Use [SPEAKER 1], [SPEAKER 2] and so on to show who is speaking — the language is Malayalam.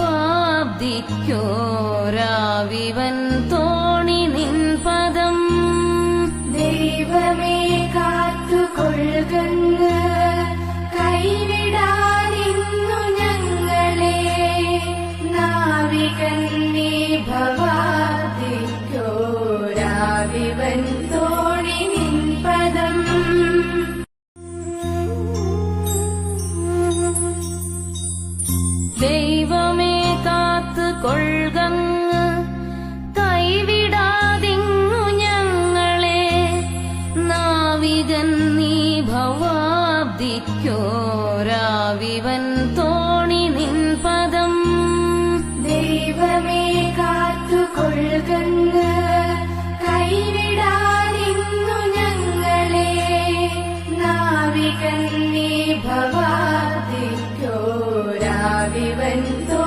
[SPEAKER 1] വാബ്ദിക്കോരാവിവൻ തോ പ്രാർത്ഥിക്കോരാവിവൻ തോണി നിൻ പദം.
[SPEAKER 2] ദൈവമേ കാത്തുകൊള്ളുകന്ന് കൈവിടാതിന്നു ഞങ്ങളെ. നാവികൻ നീ ഭവാദിക്കോരാവിവൻ തോ